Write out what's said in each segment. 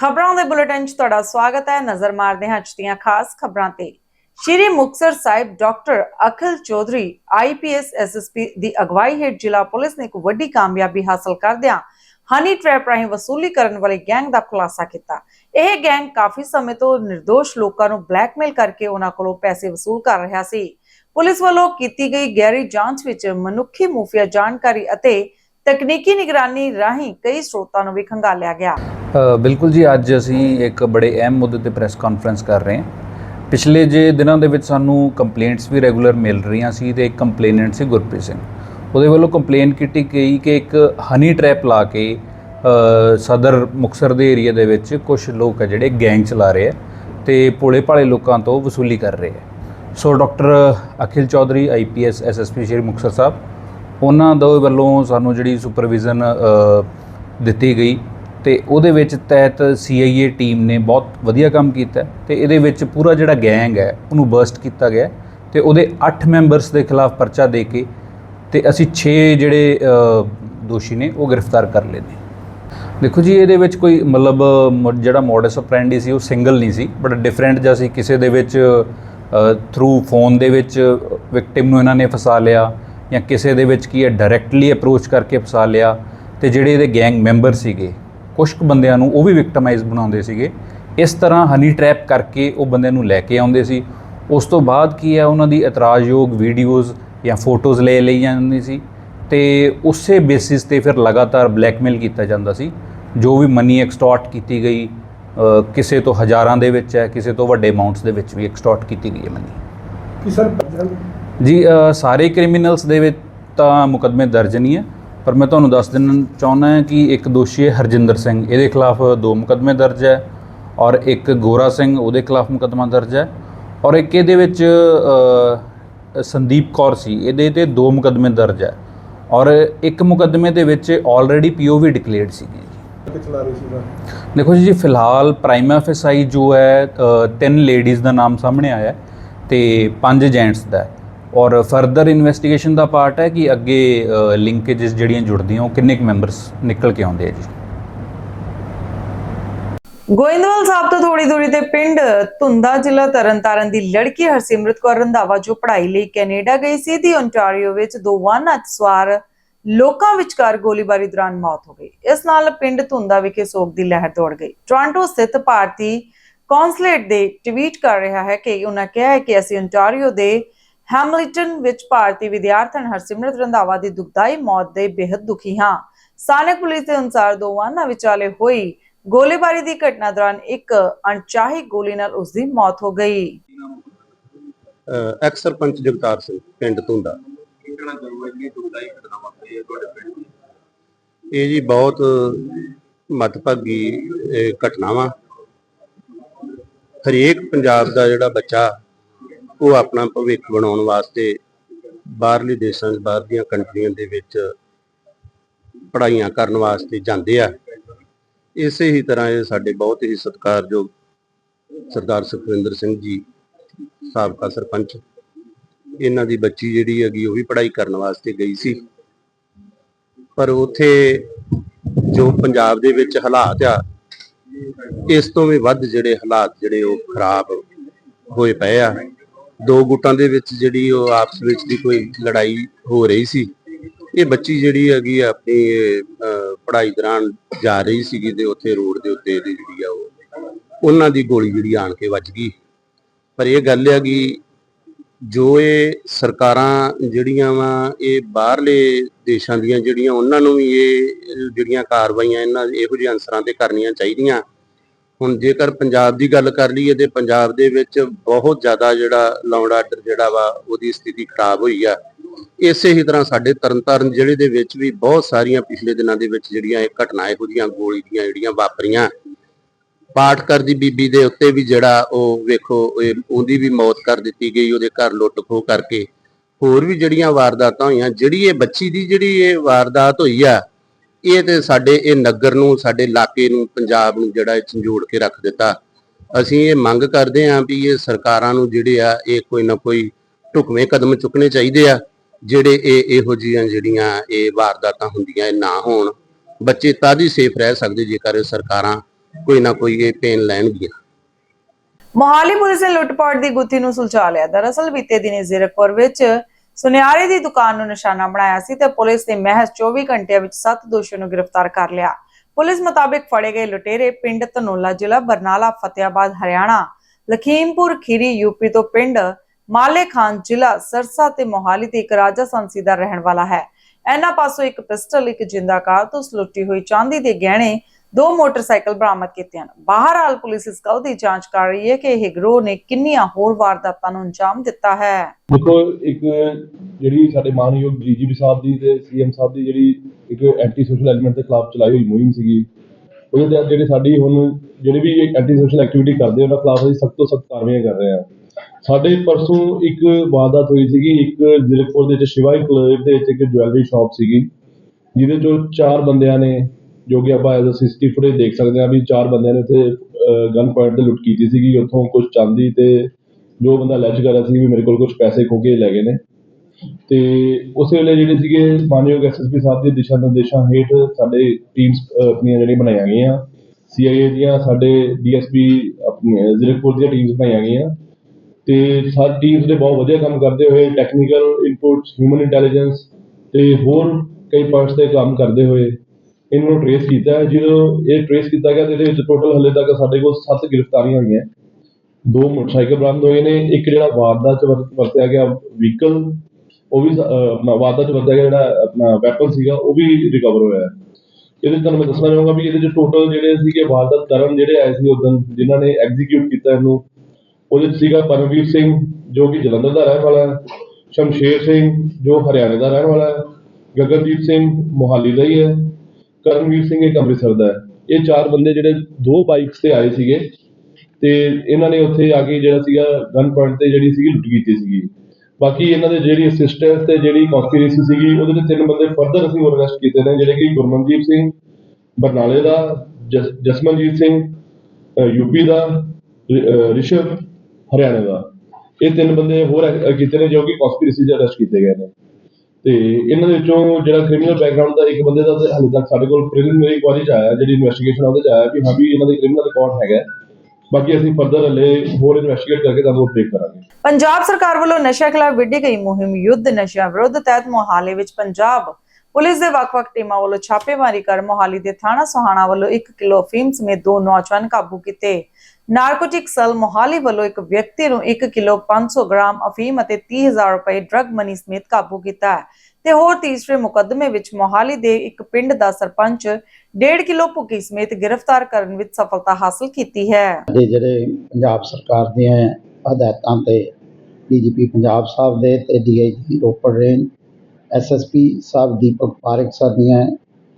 ਖਬਰਾਂ ਦੇ ਬੁਲੇਟਿਨ 'ਚ ਤੁਹਾਡਾ ਸਵਾਗਤ ਹੈ। ਨਜ਼ਰ ਮਾਰਦੇ ਹਾਂ ਅੱਜ ਦੀਆਂ ਖਾਸ ਖਬਰਾਂ ਤੇ। Shri Muktsar Sahib doctor Akhil Chaudhary IPS SSP ਦੀ ਅਗਵਾਈ ਹੇਠ ਜ਼ਿਲ੍ਹਾ ਪੁਲਿਸ ਨੇ ਇੱਕ ਵੱਡੀ ਕਾਮਯਾਬੀ ਹਾਸਲ ਕਰਦਿਆਂ ਹਨੀ ਟ੍ਰੈਪ ਰਾਹੀਂ ਵਸੂਲੀ ਕਰਨ ਵਾਲੇ ਗੈਂਗ ਦਾ ਖੁਲਾਸਾ ਕੀਤਾ। ਇਹ ਗੈਂਗ ਕਾਫੀ ਸਮੇਂ ਤੋਂ નિર્ਦੋਸ਼ ਲੋਕਾਂ ਨੂੰ ਬਲੈਕਮੇਲ ਕਰਕੇ ਉਹਨਾਂ ਕੋਲੋਂ ਪੈਸੇ ਵਸੂਲ ਕਰ ਰਿਹਾ ਸੀ। ਪੁਲਿਸ ਵੱਲੋਂ ਕੀਤੀ ਗਈ ਗਹਿਰੀ ਜਾਂਚ ਵਿੱਚ ਮਨੁੱਖੀ ਮੂਫੀਆ ਜਾਣਕਾਰੀ ਅਤੇ ਤਕਨੀਕੀ ਨਿਗਰਾਨੀ ਰਾਹੀਂ ਕਈ ਸਰੋਤਾਂ ਨੂੰ ਵੀ ਖੰਗਾਲਿਆ ਗਿਆ। ਬਿਲਕੁਲ ਜੀ, ਅੱਜ ਅਸੀਂ ਇੱਕ ਬੜੇ ਅਹਿਮ ਮੁੱਦੇ ਤੇ ਪ੍ਰੈਸ ਕਾਨਫਰੰਸ ਕਰ ਰਹੇ ਹਾਂ। ਪਿਛਲੇ ਜੇ ਦਿਨਾਂ ਦੇ ਵਿੱਚ ਸਾਨੂੰ ਕੰਪਲੇਂਟਸ ਵੀ ਰੈਗੂਲਰ ਮਿਲ ਰਹੀਆਂ ਸੀ ਤੇ ਇੱਕ ਕੰਪਲੇਨੈਂਟ ਸੀ ਗੁਰਪ੍ਰੀਤ ਸਿੰਘ। ਉਹਦੇ ਵੱਲੋਂ ਕੰਪਲੇਨ ਕੀਤੀ ਗਈ ਕਿ ਇੱਕ ਹਨੀ ਟ੍ਰੈਪ ਲਾ ਕੇ ਸਦਰ ਮੁਕਸਰ ਦੇ ਏਰੀਆ ਦੇ ਵਿੱਚ ਕੁਝ ਲੋਕ ਆ ਜਿਹੜੇ ਗੈਂਗ ਚਲਾ ਰਹੇ ਆ ਤੇ ਭੋਲੇ ਭਾਲੇ ਲੋਕਾਂ ਤੋਂ ਵਸੂਲੀ ਕਰ ਰਹੇ ਆ। So doctor Akhil Chaudhary IPS SSP Shri Muktsar Sahib ਉਹਨਾਂ ਦੇ ਵੱਲੋਂ ਸਾਨੂੰ ਜਿਹੜੀ ਸੁਪਰਵਿਜ਼ਨ ਦਿੱਤੀ ਗਈ ਤੇ ਉਹਦੇ ਵਿੱਚ ਤਹਿਤ ਸੀਆਈਏ ਟੀਮ ਨੇ ਬਹੁਤ ਵਧੀਆ ਕੰਮ ਕੀਤਾ ਹੈ ਤੇ ਇਹਦੇ ਵਿੱਚ ਪੂਰਾ ਜਿਹੜਾ ਗੈਂਗ ਹੈ, ਉਹਨੂੰ ਬਰਸਟ ਕੀਤਾ ਗਿਆ ਹੈ ਤੇ ਉਹਦੇ 8 ਮੈਂਬਰਸ ਦੇ ਖਿਲਾਫ ਪਰਚਾ ਦੇ ਕੇ ਤੇ ਅਸੀਂ 6 ਜਿਹੜੇ ਦੋਸ਼ੀ ਨੇ ਉਹ ਗ੍ਰਿਫਤਾਰ ਕਰ ਲਏ ਨੇ। ਦੇਖੋ ਜੀ, ਇਹਦੇ ਵਿੱਚ ਕੋਈ ਮਤਲਬ, ਮ- ਜਿਹੜਾ ਮੋਡਸ ਆਪਰੈਂਡੀ ਸੀ ਉਹ ਸਿੰਗਲ ਨਹੀਂ ਸੀ ਬਟ ਡਿਫਰੈਂਟ ਜਿਹਾ ਸੀ। ਕਿਸੇ ਦੇ ਵਿੱਚ ਥਰੂ ਫੋਨ ਦੇ ਵਿੱਚ ਵਿਕਟਿਮ ਨੂੰ ਇਹਨਾਂ ਨੇ ਫਸਾ ਲਿਆ ਜਾਂ ਕਿਸੇ ਦੇ ਵਿੱਚ ਕੀ ਹੈ ਡਾਇਰੈਕਟਲੀ ਅਪਰੋਚ ਕਰਕੇ ਫਸਾ ਲਿਆ ਤੇ ਜਿਹੜੇ ਇਹਦੇ ਗੈਂਗ ਮੈਂਬਰ ਸੀਗੇ ਕੁਝ ਕੁ ਬੰਦਿਆਂ ਨੂੰ ਉਹ ਵੀ ਵਿਕਟਮਾਈਜ਼ ਬਣਾਉਂਦੇ ਸੀਗੇ। ਇਸ ਤਰ੍ਹਾਂ ਹਨੀ ਟ੍ਰੈਪ ਕਰਕੇ ਉਹ ਬੰਦਿਆਂ ਨੂੰ ਲੈ ਕੇ ਆਉਂਦੇ ਸੀ। ਉਸ ਤੋਂ ਬਾਅਦ ਕੀ ਹੈ, ਉਹਨਾਂ ਦੀ ਇਤਰਾਜ਼ਯੋਗ ਵੀਡੀਓਜ਼ ਜਾਂ ਫੋਟੋਜ਼ ਲੈ ਲਈ ਜਾਂਦੀ ਸੀ ਤੇ ਉਸੇ ਬੇਸਿਸ ਤੇ ਫਿਰ ਲਗਾਤਾਰ ਬਲੈਕਮੇਲ ਕੀਤਾ ਜਾਂਦਾ ਸੀ। ਜੋ ਵੀ ਮਨੀ ਐਕਸਟੋਰਟ ਕੀਤੀ ਗਈ ਕਿਸੇ ਤੋਂ ਹਜ਼ਾਰਾਂ ਦੇ ਵਿੱਚ ਹੈ, ਕਿਸੇ ਤੋਂ ਵੱਡੇ ਅਮਾਉਂਟਸ ਦੇ ਵਿੱਚ ਵੀ ਐਕਸਟੋਰਟ ਕੀਤੀ ਗਈ ਹੈ ਮਨੀ ਕਿ ਸਰ ਜੀ ਸਾਰੇ ਕ੍ਰਿਮੀਨਲਸ ਦੇ ਵਿੱਚ ਤਾਂ ਮੁਕੱਦਮੇ ਦਰਜ ਨਹੀਂ ਹੈ ਪਰ ਮੈਂ ਤੁਹਾਨੂੰ ਦੱਸ ਦੇਣਾ ਚਾਹੁੰਦਾ ਹਾਂ ਕਿ ਇੱਕ ਦੋਸ਼ੀ ਹੈ ਹਰਜਿੰਦਰ ਸਿੰਘ ਇਹਦੇ ਖਿਲਾਫ ਦੋ ਮੁਕੱਦਮੇ ਦਰਜ ਹੈ ਔਰ ਇੱਕ ਗੋਰਾ ਸਿੰਘ ਉਹਦੇ ਖਿਲਾਫ ਮੁਕੱਦਮਾ ਦਰਜ ਹੈ ਔਰ ਇੱਕ ਇਹਦੇ ਵਿੱਚ ਸੰਦੀਪ ਕੌਰ ਸੀ ਇਹਦੇ ਤੇ ਦੋ ਮੁਕੱਦਮੇ ਦਰਜ ਹੈ ਔਰ ਇੱਕ ਮੁਕੱਦਮੇ ਦੇ ਵਿੱਚ ਆਲਰੇਡੀ ਪੀਓਵੀ ਡਿਕਲੇਅਰਡ ਸੀ ਦੇਖੋ ਜੀ ਫਿਲਹਾਲ ਪ੍ਰਾਈਮਾ ਫੈਸਾਈ ਜੋ ਹੈ ਤਿੰਨ ਲੇਡੀਜ਼ ਦਾ ਨਾਮ ਸਾਹਮਣੇ ਆਇਆ ਤੇ ਪੰਜ ਜੈਂਟਸ ਦਾ ਹੈ। ਔਰ ਫਰਦਰ ਇਨਵੈਸਟੀਗੇਸ਼ਨ ਦਾ ਪਾਰਟ ਹੈ ਕਿ ਅੱਗੇ ਲਿੰਕੇजेस ਜਿਹੜੀਆਂ ਜੁੜਦੀਆਂ, ਉਹ ਕਿੰਨੇ ਕੁ ਮੈਂਬਰਸ ਨਿਕਲ ਕੇ ਆਉਂਦੇ ਆ ਜੀ? ਗੋਇੰਦਵਾਲ ਸਾਹਿਬ ਤੋਂ ਥੋੜੀ ਦੂਰੀ ਤੇ ਪਿੰਡ ਧੁੰਦਾ ਜ਼ਿਲ੍ਹਾ ਤਰਨਤਾਰਨ ਦੀ ਲੜਕੀ ਹਰਸਿਮਰਤ ਕੌਰ ਰੰਧਾਵਾ, ਜੋ ਪੜ੍ਹਾਈ ਲਈ ਕੈਨੇਡਾ ਗਈ ਸੀ ਦੀ ਓਨਟਾਰੀਓ ਵਿੱਚ ਦੋ ਵਾਹਨਾਂ 'ਚ ਲੋਕਾਂ ਵਿਚਕਾਰ ਗੋਲੀਬਾਰੀ ਦੌਰਾਨ ਮੌਤ ਹੋ ਗਈ। ਇਸ ਨਾਲ ਪਿੰਡ ਧੁੰਦਾ ਵਿਖੇ ਸੋਗ ਦੀ ਲਹਿਰ ਦੌੜ ਗਈ। ਟੋਰਾਂਟੋ ਸਥਿਤ ਭਾਰਤੀ ਕੌਂਸਲੇਟ ਦੇ ਟਵੀਟ ਕਰ ਰਿਹਾ ਹੈ ਕਿ ਉਹਨਾਂ ਕਿਹਾ ਹੈ ਕਿ ਅਸੀਂ ਓਨਟਾਰੀਓ ਦੇ ਹੈਮਿਲਟਨ ਵਿੱਚ ਭਾਰਤੀ ਵਿਦਿਆਰਥਣ ਹਰਸਿਮਰਤ ਰੰਧਾਵਾ ਦੀ ਦੁਖਦਾਈ ਮੌਤ ਦੇ ਬੇहद ਦੁਖੀ ਹਾਂ। ਸਥਾਨਕ ਪੁਲਿਸ ਦੇ ਅਨੁਸਾਰ ਦੋ ਵਾਹਨਾਂ ਵਿਚਾਲੇ ਹੋਈ ਗੋਲੀਬਾਰੀ ਦੀ ਘਟਨਾ ਦੌਰਾਨ ਇੱਕ ਅਣਚਾਹੀ ਗੋਲੀ ਨਾਲ ਉਸ ਦੀ ਮੌਤ ਹੋ ਗਈ। ਐਕਸ ਸਰਪੰਚ ਜਗਤਾਰ ਸਿੰਘ ਪਿੰਡ ਧੁੰਦਾ। ਇਹ ਜੀ ਬਹੁਤ ਮਤਭਾਗੀ ਇਹ ਘਟਨਾ ਵਾ। ਹਰੇਕ ਪੰਜਾਬ ਦਾ ਜਿਹੜਾ ਬੱਚਾ ਉਹ ਆਪਣਾ ਭਵਿੱਖ ਬਣਾਉਣ ਵਾਸਤੇ ਬਾਹਰਲੇ ਦੇਸ਼ਾਂ 'ਚ ਬਾਹਰ ਦੀਆਂ ਕੰਟਰੀਆਂ ਦੇ ਵਿੱਚ ਪੜ੍ਹਾਈਆਂ ਕਰਨ ਵਾਸਤੇ ਜਾਂਦੇ ਆ। ਇਸੇ ਹੀ ਤਰ੍ਹਾਂ ਇਹ ਸਾਡੇ ਬਹੁਤ ਹੀ ਸਤਿਕਾਰਯੋਗ ਸਰਦਾਰ ਸੁਖਵਿੰਦਰ ਸਿੰਘ ਜੀ, ਸਾਬਕਾ ਸਰਪੰਚ। ਇਹਨਾਂ ਦੀ ਬੱਚੀ ਜਿਹੜੀ ਹੈਗੀ ਉਹ ਵੀ ਪੜ੍ਹਾਈ ਕਰਨ ਵਾਸਤੇ ਗਈ ਸੀ। ਪਰ ਉਥੇ ਜੋ ਪੰਜਾਬ ਦੇ ਵਿੱਚ ਹਾਲਾਤ ਆ, ਇਸ ਤੋਂ ਵੀ ਵੱਧ ਜਿਹੜੇ ਹਾਲਾਤ ਜਿਹੜੇ ਉਹ ਖਰਾਬ ਹੋਏ ਪਏ ਆ। ਦੋ ਗੁੱਟਾਂ ਦੇ ਵਿੱਚ ਜਿਹੜੀ ਉਹ ਆਪਸ ਵਿੱਚ ਦੀ ਕੋਈ ਲੜਾਈ ਹੋ ਰਹੀ ਸੀ। ਇਹ ਬੱਚੀ ਜਿਹੜੀ ਹੈਗੀ ਆ ਆਪਣੀ ਅਹ, ਪੜ੍ਹਾਈ ਦੌਰਾਨ ਜਾ ਰਹੀ ਸੀਗੀ ਤੇ ਉੱਥੇ ਰੋਡ ਦੇ ਉੱਤੇ ਦੀ ਜਿਹੜੀ ਆ ਉਹ ਉਹਨਾਂ ਦੀ ਗੋਲੀ ਜਿਹੜੀ ਆਣ ਕੇ ਵੱਜ ਗਈ। ਪਰ ਇਹ ਗੱਲ ਹੈ ਕਿ ਜੋ ਇਹ ਸਰਕਾਰਾਂ ਜਿਹੜੀਆਂ ਵਾ ਇਹ ਬਾਹਰਲੇ ਦੇਸ਼ਾਂ ਦੀਆਂ ਜਿਹੜੀਆਂ ਉਹਨਾਂ ਨੂੰ ਵੀ ਇਹ ਜਿਹੜੀਆਂ ਕਾਰਵਾਈਆਂ ਇਹਨਾਂ ਇਹੋ ਜਿਹੇ ਅਨਸਰਾਂ ਤੇ ਕਰਨੀਆਂ ਚਾਹੀਦੀਆਂ। ਹੁਣ ਜੇਕਰ ਪੰਜਾਬ ਦੀ ਗੱਲ ਕਰ ਲਈਏ ਤੇ ਪੰਜਾਬ ਦੇ ਵਿੱਚ ਬਹੁਤ ਜ਼ਿਆਦਾ ਜਿਹੜਾ ਲਾਉਣ ਆਰਡਰ ਜਿਹੜਾ ਵਾ, ਉਹਦੀ ਸਥਿਤੀ ਖਰਾਬ ਹੋਈ ਆ। ਇਸੇ ਹੀ ਤਰ੍ਹਾਂ ਸਾਡੇ ਤਰਨਤਾਰਨ ਜ਼ਿਲ੍ਹੇ ਦੇ ਵਿੱਚ ਵੀ ਬਹੁਤ ਸਾਰੀਆਂ ਪਿਛਲੇ ਦਿਨਾਂ ਦੇ ਵਿੱਚ ਜਿਹੜੀਆਂ ਇਹ ਘਟਨਾ ਇਹੋ ਜਿਹੀਆਂ ਗੋਲੀ ਦੀਆਂ ਜਿਹੜੀਆਂ ਵਾਪਰੀਆਂ। ਪਾਠਕਰ ਦੀ ਬੀਬੀ ਦੇ ਉੱਤੇ ਵੀ ਜਿਹੜਾ ਉਹ ਵੇਖੋ, ਇਹ ਉਹਦੀ ਵੀ ਮੌਤ ਕਰ ਦਿੱਤੀ ਗਈ, ਉਹਦੇ ਘਰ ਲੁੱਟ ਖੋਹ ਕਰਕੇ। ਹੋਰ ਵੀ ਜਿਹੜੀਆਂ ਵਾਰਦਾਤਾਂ ਹੋਈਆਂ, ਜਿਹੜੀ ਇਹ ਬੱਚੀ ਦੀ ਜਿਹੜੀ ਇਹ ਵਾਰਦਾਤ ਹੋਈ ਆ ਇਹ ਤੇ ਸਾਡੇ, ਇਹ ਨਗਰ ਨੂੰ, ਸਾਡੇ ਇਲਾਕੇ ਨੂੰ, ਪੰਜਾਬ ਨੂੰ ਜਿਹੜਾ ਇਹ ਝੰਜੋੜ ਕੇ ਰੱਖ ਦਿੱਤਾ। ਅਸੀਂ ਇਹ ਮੰਗ ਕਰਦੇ ਹਾਂ ਵੀ ਇਹ ਸਰਕਾਰਾਂ ਨੂੰ ਜਿਹੜੇ ਆ, ਇਹ ਕੋਈ ਨਾ ਕੋਈ ਢੁਕਵੇਂ ਕਦਮ ਚੁੱਕਣੇ ਚਾਹੀਦੇ ਆ, ਜਿਹੜੇ ਇਹ ਇਹੋ ਜਿਹੀਆਂ ਜਿਹੜੀਆਂ ਇਹ ਵਾਰਦਾਤਾਂ ਹੁੰਦੀਆਂ, ਇਹ ਨਾ ਹੋਣ। ਬੱਚੇ ਤਦ ਹੀ ਸੇਫ ਰਹਿ ਸਕਦੇ ਜੇਕਰ ਇਹ ਸਰਕਾਰਾਂ ਕੋਈ ਨਾ ਕੋਈ ਇਹ ਪੇਨ ਲੈਣਗੀਆਂ। ਮੋਹਾਲੀ ਪੁਲਿਸ ਨੇ ਲੁੱਟਪਾਟ ਦੀ ਗੁੱਥੀ ਨੂੰ ਸੁਲਝਾ ਲਿਆ। ਦਰਅਸਲ ਬੀਤੇ ਦਿਨੀ ਜ਼ੀਰਕਪੁਰ ਵਿੱਚ ਸੁਨਿਆਰੇ ਦੀ ਦੁਕਾਨ ਨੂੰ ਨਿਸ਼ਾਨਾ ਬਣਾਇਆ ਸੀ ਤੇ ਪੁਲਿਸ ਨੇ ਮਹਿਜ਼ 24 ਘੰਟਿਆਂ ਵਿੱਚ 7 ਦੋਸ਼ੀਆਂ ਨੂੰ ਗ੍ਰਿਫਤਾਰ ਕਰ ਲਿਆ। ਪੁਲਿਸ ਮੁਤਾਬਕ ਫੜੇ ਗਏ ਲੁਟੇਰੇ ਪਿੰਡ ਧਨੋਲਾ ਜ਼ਿਲ੍ਹਾ ਬਰਨਾਲਾ, ਫਤਿਆਬਾਦ, ਹਰਿਆਣਾ, ਲਖੀਮਪੁਰ, ਖੀਰੀ ਯੂਪੀ ਤੋਂ ਪਿੰਡ ਮਾਲੇ ਖਾਨ ਜ਼ਿਲ੍ਹਾ ਸਰਸਾ ਤੇ ਮੋਹਾਲੀ ਤੇ ਇੱਕ ਰਾਜਾ ਸੰਸੀ ਦਾ ਰਹਿਣ ਵਾਲਾ ਹੈ। ਇਹਨਾਂ ਪਾਸੋਂ ਇੱਕ ਪਿਸਟਲ, ਇੱਕ ਜਿੰਦਾ ਕਾਰਤੂਸ ਲੁੱਟੀ ਹੋਈ ਚਾਂਦੀ ਦੇ ਗਹਿਣੇ ਦੋ ਮੋਟਰਸਾਈਕਲ ਬਰਾਮਦ ਕੀਤੇ ਹਨ ਬਹਰਹਾਲ ਪੁਲਿਸ ਇਸ ਗੱਲ ਦੀ ਜਾਂਚ ਕਰ ਰਹੀ ਹੈ ਕਿ ਇਹ ਗਰੋਹ ਨੇ ਕਿੰਨੀਆਂ ਹੋਰ ਵਾਰਦਾਤਾਂ ਨੂੰ ਅੰਜਾਮ ਦਿੱਤਾ ਹੈ। ਦੇਖੋ, ਇੱਕ ਜਿਹੜੀ ਸਾਡੇ ਮਾਨਯੋਗ ਜੀਜੀਪੀ ਸਾਹਿਬ ਦੀ ਤੇ ਸੀਐਮ ਸਾਹਿਬ ਦੀ ਜਿਹੜੀ ਇੱਕ ਐਂਟੀ ਸੋਸ਼ਲ ਐਲੀਮੈਂਟ ਦੇ ਖਿਲਾਫ ਚਲਾਈ ਹੋਈ ਮੁਹਿੰਮ ਸੀਗੀ, ਉਹਦੇ ਤਹਿਤ ਜਿਹੜੇ ਸਾਡੀ ਹੁਣ ਜਿਹੜੇ ਵੀ ਐਂਟੀ ਸੋਸ਼ਲ ਐਕਟੀਵਿਟੀ ਕਰਦੇ ਉਹਨਾਂ ਖਿਲਾਫ ਅਸੀਂ ਸਖਤ ਤੋਂ ਸਖਤ ਕਾਰਵਾਈਆਂ ਕਰ ਰਹੇ ਹਾਂ। ਸਾਡੇ ਪਰਸੋਂ ਇੱਕ ਵਾਰਦਾਤ ਹੋਈ ਸੀਗੀ, ਇੱਕ ਜ਼ਿਲ੍ਹੇਪੁਰ ਦੇ ਵਿੱਚ ਸ਼ਿਵਾ ਕਲੇਵ ਦੇ ਵਿੱਚ ਇੱਕ ਜੁਐਲਰੀ ਸ਼ਾਪ ਸੀਗੀ, ਜਿਹਦੇ ਚੋਂ ਚਾਰ ਬੰਦਿਆਂ ਨੇ ਜੋ ਕਿ ਆਪਾਂ ਐਜ਼ ਅ ਸਿਸਟੀ ਫੁਟੇਜ ਦੇਖ ਸਕਦੇ ਹਾਂ ਵੀ ਚਾਰ ਬੰਦਿਆਂ ਨੇ ਉੱਥੇ ਗਨ ਪੁਆਇੰਟ ਤੇ ਲੁੱਟ ਕੀਤੀ ਸੀਗੀ, ਉੱਥੋਂ ਕੁਝ ਚਾਂਦੀ ਤੇ ਜੋ ਬੰਦਾ ਲੈਜ ਕਰ ਰਿਹਾ ਸੀ ਵੀ ਮੇਰੇ ਕੋਲ ਕੁਝ ਪੈਸੇ ਖੋਹ ਕੇ ਲੈ ਗਏ ਨੇ। ਤੇ ਉਸੇ ਵੇਲੇ ਜਿਹੜੇ ਸੀਗੇ ਮਾਨਯੋਗ ਐਸਐਸਪੀ ਸਾਹਿਬ ਦੇ ਦਿਸ਼ਾ ਨਿਰਦੇਸ਼ਾਂ ਹੇਠ ਸਾਡੇ ਟੀਮਸ ਆਪਣੀਆਂ ਜਿਹੜੀਆਂ ਬਣਾਈਆਂ ਗਈਆਂ। ਸੀਆਈਏ ਦੀਆਂ ਸਾਡੇ ਡੀਐਸਪੀ ਆਪਣੇ ਜ਼ਿਲ੍ਹੇਪੁਰ ਦੀਆਂ ਟੀਮਸ ਬਣਾਈਆਂ ਗਈਆਂ। ਤੇ ਸਾਡੀ ਟੀਮਸ ਨੇ ਬਹੁਤ ਵਧੀਆ ਕੰਮ ਕਰਦੇ ਹੋਏ ਟੈਕਨੀਕਲ ਇਨਪੁਟਸ ਹਿਊਮਨ ਇੰਟੈਲੀਜੈਂਸ ਤੇ ਹੋਰ ਕਈ ਪਾਰਟਸ ਤੇ ਕੰਮ ਕਰਦੇ ਹੋਏ ਇਹਨਾਂ ਨੂੰ ਟਰੇਸ ਕੀਤਾ ਹੈ। ਜਦੋਂ ਇਹ ਟਰੇਸ ਕੀਤਾ ਗਿਆ ਤੇ ਇਹਦੇ ਵਿੱਚ ਟੋਟਲ ਹਲੇ ਤੱਕ ਸਾਡੇ ਕੋਲ 7 ਗ੍ਰਿਫਤਾਰੀਆਂ ਹੋਈਆਂ। ਦੋ ਮੋਟਰਸਾਈਕਲ ਬਰਾਮਦ ਹੋਏ ਨੇ। ਇੱਕ ਜਿਹੜਾ ਵਾਰਦਾਤ ਚ ਵਰਤਿਆ ਗਿਆ ਵਹੀਕਲ ਉਹ ਵੀ ਆਪਣਾ ਵਾਰਦਾਤ ਚ ਵਰਤਿਆ ਗਿਆ ਜਿਹੜਾ ਆਪਣਾ ਵੈਪਨ ਸੀਗਾ, ਉਹ ਵੀ ਰਿਕਵਰ ਹੋਇਆ ਹੈ। ਇਹਦੇ 'ਚ ਤੁਹਾਨੂੰ ਮੈਂ ਦੱਸਣਾ ਚਾਹੂੰਗਾ ਵੀ ਇਹਦੇ ਚ ਟੋਟਲ ਜਿਹੜੇ ਸੀਗੇ ਵਾਰਦਾਤ ਕਰਨ ਜਿਹੜੇ ਆਏ ਸੀ ਉਦੋਂ ਜਿਨ੍ਹਾਂ ਨੇ ਐਗਜ਼ੀਕਿਊਟ ਕੀਤਾ ਇਹਨੂੰ, ਉਹਦੇ 'ਚ ਸੀਗਾ ਪਰਮਵੀਰ ਸਿੰਘ, ਜੋ ਕਿ ਜਲੰਧਰ ਦਾ ਰਹਿਣ ਵਾਲਾ ਹੈ, ਸ਼ਮਸ਼ੇਰ ਸਿੰਘ, ਜੋ ਹਰਿਆਣੇ ਦਾ ਰਹਿਣ ਵਾਲਾ ਹੈ, ਗਗਨਦੀਪ ਸਿੰਘ, ਮੋਹਾਲੀ ਦਾ ਹੀ ਹੈ ਕਰਨਵੀਰ ਸਿੰਘ ਇੱਕ ਅੰਮ੍ਰਿਤਸਰ ਦਾ ਹੈ। ਇਹ ਚਾਰ ਬੰਦੇ ਜਿਹੜੇ ਦੋ ਬਾਈਕਸ ਤੇ ਆਏ ਸੀਗੇ ਤੇ ਇਹਨਾਂ ਨੇ ਉੱਥੇ ਆ ਕੇ ਜਿਹੜਾ ਸੀਗਾ ਗਨ ਪੁਆਇੰਟ ਤੇ ਜਿਹੜੀ ਸੀਗੀ ਲੁੱਟ ਕੀਤੀ ਸੀਗੀ। ਬਾਕੀ ਇਹਨਾਂ ਦੇ ਜਿਹੜੀ ਅਸਿਸਟੈਂਸ ਤੇ ਜਿਹੜੀ ਕਨਸਪੀਰੇਸੀ ਸੀਗੀ, ਉਹਦੇ ਤੇ ਤਿੰਨ ਬੰਦੇ ਫਰਦਰ ਅਸੀਂ ਅਰੈਸਟ ਕੀਤੇ ਨੇ, ਜਿਹੜੇ ਕਿ ਗੁਰਮਨਦੀਪ ਸਿੰਘ, ਬਰਨਾਲੇ ਦਾ, ਜਸ- ਜਸਮਨਜੀਤ ਸਿੰਘ ਯੂਪੀ ਦਾ ਰਿਸ਼ਵ, ਹਰਿਆਣੇ ਦਾ। ਇਹ ਤਿੰਨ ਬੰਦੇ ਹੋਰ ਕੀਤੇ ਨੇ ਜੋ ਕਿ ਕਨਸਪੀਰੇਸੀ ਚ ਅਰੈਸਟ ਕੀਤੇ ਗਏ ਨੇ। ਤੇ ਇਹਨਾਂ ਦੇ ਵਿੱਚੋਂ ਜਿਹੜਾ ਕ੍ਰਿਮੀਨਲ ਬੈਕਗ੍ਰਾਉਂਡ ਦਾ ਇੱਕ ਬੰਦੇ ਦਾ ਤੇ ਹਾਲੇ ਤੱਕ ਸਾਡੇ ਕੋਲ ਪ੍ਰੀਲਿਮਿਨਰੀ ਇਨਕੁਆਇਰੀ ਚ ਆਇਆ, ਜਿਹੜੀ ਇਨਵੈਸਟੀਗੇਸ਼ਨ ਉਹਦੇ ਚ ਆਇਆ ਵੀ ਹਾਂ ਵੀ ਇਹਨਾਂ ਦੇ ਕ੍ਰਿਮੀਨਲ ਰਿਕਾਰਡ ਹੈਗਾ ਬਾਕੀ ਅਸੀਂ ਫਰਦਰ ਹਲੇ ਹੋਰ ਇਨਵੈਸਟੀਗੇਟ ਕਰਕੇ ਤੁਹਾਨੂੰ ਅਪਡੇਟ ਕਰਾਂਗੇ। ਪੰਜਾਬ ਸਰਕਾਰ ਵੱਲੋਂ ਨਸ਼ਾ ਖਿਲਾਫ ਵਿੱਢੀ ਗਈ ਮੁਹਿੰਮ, ਯੁੱਧ ਨਸ਼ਾ ਵਿਰੁੱਧ ਤਹਿਤ ਮੋਹਾਲੀ ਵਿੱਚ ਪੰਜਾਬ। ਪੁਲਿਸ ਦੇ ਵੱਖ-ਵੱਖ ਟੀਮਾਂ ਵੱਲੋਂ ਛਾਪੇਮਾਰੀ ਕਰ ਮੋਹਾਲੀ ਦੇ ਥਾਣਾ ਸੋਹਾਣਾ ਵੱਲੋਂ 1 ਕਿਲੋ ਅਫੀਮ ਸਮੇਤ ਦੋ ਨੌਜਵਾਨ ਕਾਬੂ ਕੀਤੇ। ਨਾਰਕੋਟਿਕ ਸੈੱਲ ਮੋਹਾਲੀ ਵੱਲੋਂ ਇੱਕ ਵਿਅਕਤੀ ਨੂੰ 1 ਕਿਲੋ 500 ਗ੍ਰਾਮ ਅਫੀਮ ਅਤੇ 30000 ਰੁਪਏ ਡਰੱਗ ਮਨੀ ਸਮੇਤ ਕਾਬੂ ਕੀਤਾ ਹੈ। ਤੇ ਹੋਰ ਤੀਸਰੇ ਮੁਕੱਦਮੇ ਵਿੱਚ ਮੋਹਾਲੀ ਦੇ ਇੱਕ ਪਿੰਡ ਦਾ ਸਰਪੰਚ 1.5 ਕਿਲੋ ਭੁੱਕੀ ਸਮੇਤ ਗ੍ਰਿਫਤਾਰ ਕਰਨ ਵਿੱਚ ਸਫਲਤਾ ਹਾਸਲ ਕੀਤੀ ਹੈ। ਦੇ ਜਿਹੜੇ ਪੰਜਾਬ ਸਰਕਾਰ ਦੀਆਂ ਹਦਾਇਤਾਂ ਤੇ ਡੀਜੀਪੀ ਪੰਜਾਬ ਸਾਹਿਬ ਦੇ ਤੇ DIG Ropar range SSP sahib Deepak Pareek sahib ਦੀਆਂ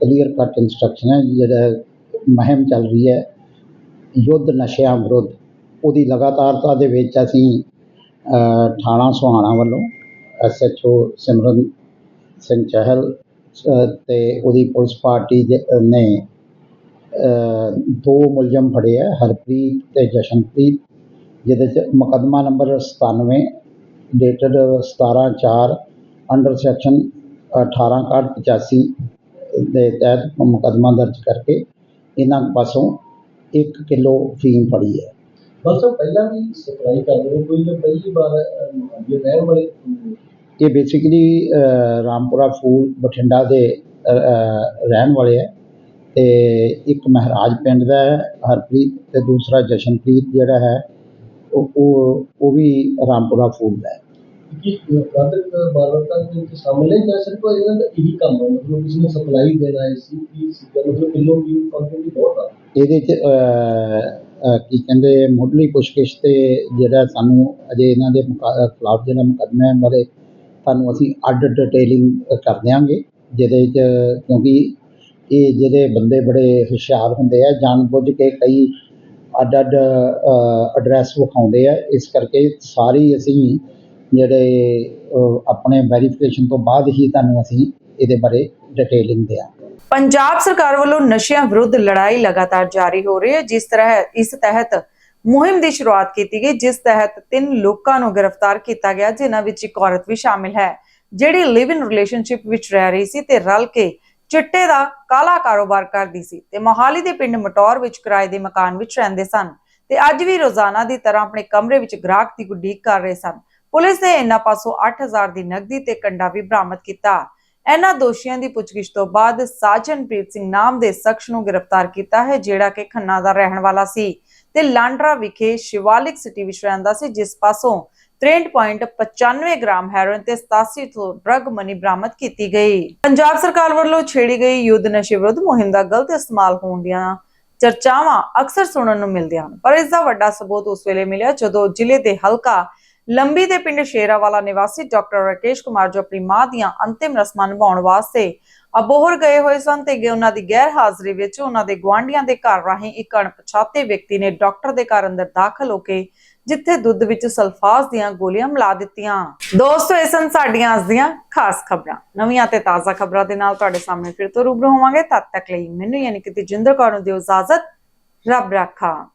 ਕਲੀਅਰ ਕੱਟ ਇਨਸਟਰਕਸ਼ਨਾਂ ਜਿਹੜਾ ਮਹਿਮ ਚੱਲ ਰਹੀ ਹੈ। ਯੁੱਧ ਨਸ਼ਿਆਂ ਵਿਰੁੱਧ, ਉਹਦੀ ਲਗਾਤਾਰਤਾ ਦੇ ਵਿੱਚ ਅਸੀਂ ਥਾਣਾ ਸੁਹਾਣਾ ਵੱਲੋਂ ਐਸਐਚਓ ਸਿਮਰਨ ਸਿੰਘ ਚਹਿਲ ਅਤੇ ਉਹਦੀ ਪੁਲਿਸ ਪਾਰਟੀ ਦੇ- ਨੇ ਦੋ ਮੁਲਜ਼ਮ ਫੜੇ ਹੈ ਹਰਪ੍ਰੀਤ ਤੇ ਜਸ਼ਨਪ੍ਰੀਤ, ਜਿਹਦੇ ਚ ਮੁਕੱਦਮਾ ਨੰਬਰ 97 ਡੇਟਡ 17 4 ਅੰਡਰ ਸੈਕਸ਼ਨ 1885 ਦੇ ਤਹਿਤ ਮੁਕੱਦਮਾ ਦਰਜ ਕਰਕੇ ਇਹਨਾਂ ਪਾਸੋਂ 1 ਕਿਲੋ ਫੀਮ ਫੜੀ ਹੈ। ਬਸ ਉਹ ਪਹਿਲਾਂ ਵੀ ਸਪਲਾਈ ਕਰਦੇ ਨੇ ਕੋਈ ਜਾਂ ਪਹਿਲੀ ਵਾਰ ਇਹ ਰਹਿਣ ਵਾਲੇ ਇਹ ਬੇਸਿਕਲੀ ਰਾਮਪੁਰਾ ਫੂਲ ਬਠਿੰਡਾ ਦੇ ਅ, ਅ, ਰਹਿਣ ਵਾਲੇ ਹੈ ਤੇ ਇੱਕ ਮਹਾਰਾਜ ਪਿੰਡ ਦਾ ਹੈ ਹਰਪ੍ਰੀਤ ਤੇ ਦੂਸਰਾ ਜਸ਼ਨਪ੍ਰੀਤ ਜਿਹੜਾ ਹੈ ਉਹ ਉਹ ਉਹ ਵੀ ਰਾਮਪੁਰਾ ਫੂਲ ਦਾ ਹੈ। ਕਿ ਪ੍ਰੋਡਕਟ ਬਾਲਤਾ ਦੇ ਵਿੱਚ ਸ਼ਾਮਲ ਹੈ ਜਾਂ ਸਿਰਫ ਇਹਨਾਂ ਦਾ ਇਹੀ ਕੰਮ ਹੈ। ਮਤਲਬ ਕਿਸੇ ਨੂੰ ਸਪਲਾਈ ਦੇਣਾ ਹੈ ਸੀ ਕਿ ਸਿੱਧਾ ਮਤਲਬ ਕਿਲੋ ਵੀ ਕੁਆਂਟੀਟੀ ਬਹੁਤ ਆ। ਇਹਦੇ ਚ ਕੀ ਕਹਿੰਦੇ, ਮੁੱਢਲੀ ਪੁੱਛਗਿੱਛ ਤੇ ਜਿਹੜਾ ਸਾਨੂੰ ਅਜੇ ਇਹਨਾਂ ਦੇ ਖਿਲਾਫ ਜਿਹੜਾ ਮੁਕੱਦਮਾ ਹੈ ਬਾਰੇ ਤੁਹਾਨੂੰ ਅਸੀਂ ਅੱਡ ਡਿਟੇਲਿੰਗ ਕਰ ਦਿਆਂਗੇ। ਜਿਹਦੇ ਚ ਕਿਉਂਕਿ ਇਹ ਜਿਹੜੇ ਬੰਦੇ ਬੜੇ ਹੁਸ਼ਿਆਰ ਹੁੰਦੇ ਆ, ਜਾਣਬੁੱਝ ਕੇ ਕਈ ਅੱਡ ਅੱਡ ਐਡਰੈਸ ਵਿਖਾਉਂਦੇ ਆ। ਇਸ ਕਰਕੇ ਸਾਰੀ ਅਸੀਂ ਜਿਹੜੇ ਆਪਣੇ ਵੈਰੀਫਿਕੇਸ਼ਨ ਤੋਂ ਬਾਅਦ ਹੀ ਤੁਹਾਨੂੰ ਅਸੀਂ ਇਹਦੇ ਬਾਰੇ ਡਿਟੇਲਿੰਗ ਦਿਆਂਗੇ। ਪੰਜਾਬ ਸਰਕਾਰ ਵੱਲੋਂ ਨਸ਼ਿਆਂ ਵਿਰੁੱਧ ਲੜਾਈ ਲਗਾਤਾਰ ਜਾਰੀ ਹੋ ਰਹੀ ਹੈ, ਜਿਸ ਤਰ੍ਹਾਂ ਇਸ ਤਹਿਤ ਮੁਹਿੰਮ ਦੀ ਸ਼ੁਰੂਆਤ ਕੀਤੀ ਗਈ, ਜਿਸ ਤਹਿਤ ਤਿੰਨ ਲੋਕਾਂ ਨੂੰ ਗ੍ਰਿਫਤਾਰ ਕੀਤਾ ਗਿਆ, ਜਿਨ੍ਹਾਂ ਵਿੱਚ ਇੱਕ ਔਰਤ ਵੀ ਸ਼ਾਮਿਲ ਹੈ, ਜਿਹੜੀ ਲਿਵ ਇਨ ਰਿਲੇਸ਼ਨਸ਼ਿਪ ਵਿੱਚ ਰਹਿ ਰਹੀ ਸੀ ਤੇ ਰਲ ਕੇ ਚਿੱਟੇ ਦਾ ਕਾਲਾ ਕਾਰੋਬਾਰ ਕਰਦੀ ਸੀ ਤੇ ਮੋਹਾਲੀ ਦੇ ਪਿੰਡ ਮਟੌਰ ਵਿੱਚ ਕਿਰਾਏ ਦੇ ਮਕਾਨ ਵਿੱਚ ਰਹਿੰਦੇ ਸਨ ਤੇ ਅੱਜ ਵੀ ਰੋਜ਼ਾਨਾ ਦੀ ਤਰ੍ਹਾਂ ਆਪਣੇ ਕਮਰੇ ਵਿੱਚ ਗ੍ਰਾਹਕ ਦੀ ਉਡੀਕ ਕਰ ਰਹੇ ਸਨ। ਪੁਲਿਸ ਨੇ ਇਹਨਾਂ ਪਾਸੋਂ 8000 ਦੀ ਨਕਦੀ ਤੇ ਕੰਡਾ ਵੀ ਬਰਾਮਦ ਕੀਤਾ। ਇਹਨਾਂ ਦੋਸ਼ੀਆਂ ਦੀ ਪੁੱਛਗਿੱਛ ਤੋਂ ਬਾਅਦ ਸਾਜਨਪ੍ਰੀਤ ਸਿੰਘ ਨਾਮ ਦੇ ਸ਼ਖਸ ਨੂੰ ਗ੍ਰਿਫਤਾਰ ਕੀਤਾ ਹੈ, ਜਿਹੜਾ ਕਿ ਖੰਨਾ ਦਾ ਰਹਿਣ ਵਾਲਾ ਸੀ ਤੇ ਲਾਂਡਰਾ ਵਿਖੇ ਸ਼ਿਵਾਲਿਕ ਸਿਟੀ ਵਿੱਚ ਰਹਿੰਦਾ ਸੀ, ਜਿਸ ਪਾਸੋਂ 63.95 ਗ੍ਰਾਮ ਹੈਰੋਇਨ ਤੇ 87 ਤੋਂ ਡਰਗ ਮਨੀ ਬਰਾਮਦ ਕੀਤੀ ਗਈ। ਪੰਜਾਬ ਸਰਕਾਰ ਵੱਲੋਂ ਛੇੜੀ ਗਈ ਯੁੱਧ ਨਸ਼ੇ ਵਿਰੁੱਧ ਮੁਹਿੰਮ ਦਾ ਗਲਤ ਇਸਤੇਮਾਲ ਹੋਣ ਦੀਆਂ ਚਰਚਾਵਾਂ ਅਕਸਰ ਸੁਣਨ ਨੂੰ ਮਿਲਦੀਆਂ ਹਨ, ਪਰ ਇਸ ਦਾ ਵੱਡਾ ਸਬੂਤ ਉਸ ਵੇਲੇ ਮਿਲਿਆ ਜਦੋਂ ਜ਼ਿਲ੍ਹੇ ਦੇ ਹਲਕਾ ਲੰਬੀ ਦੇ ਪਿੰਡ ਸ਼ੇਰਾਵਾਲਾ ਨਿਵਾਸੀ ਡਾਕਟਰ ਰਾਕੇਸ਼ ਕੁਮਾਰ ਜੋ ਆਪਣੀ ਮਾਂ ਦੀਆਂ ਅੰਤਿਮ ਰਸਮਾਂ ਨਿਭਾਉਣ ਵਾਸਤੇ ਅਬੋਹਰ ਗਏ ਹੋਏ ਸਨ ਤੇ ਉਹਨਾਂ ਦੀ ਗੈਰ ਹਾਜ਼ਰੀ ਵਿੱਚ ਉਹਨਾਂ ਦੇ ਗੁਆਂਢੀਆਂ ਦੇ ਘਰ ਰਾਹੀਂ ਇੱਕ ਅਣਪਛਾਤੇ ਵਿਅਕਤੀ ਨੇ ਡਾਕਟਰ ਦੇ ਘਰ ਅੰਦਰ ਦਾਖਲ ਹੋ ਕੇ ਜਿੱਥੇ ਦੁੱਧ ਵਿੱਚ ਸਲਫਾਸ ਦੀਆਂ ਗੋਲੀਆਂ ਮਿਲਾ ਦਿੱਤੀਆਂ। ਦੋਸਤੋ, ਇਹ ਸਨ ਸਾਡੀਆਂ ਅੱਜ ਦੀਆਂ ਖਾਸ ਖਬਰਾਂ। ਨਵੀਆਂ ਤੇ ਤਾਜ਼ਾ ਖਬਰਾਂ ਦੇ ਨਾਲ ਤੁਹਾਡੇ ਸਾਹਮਣੇ ਫਿਰ ਤੋਂ ਰੂਬਰੂ ਹੋਵਾਂਗੇ। ਤਦ ਤੱਕ ਲਈ ਮੈਨੂੰ ਯਾਨੀ ਕਿ ਤੇਜਿੰਦਰ ਕੌਰ ਨੂੰ ਦਿਓ ਇਜਾਜ਼ਤ। ਰੱਬ ਰਾਖਾ।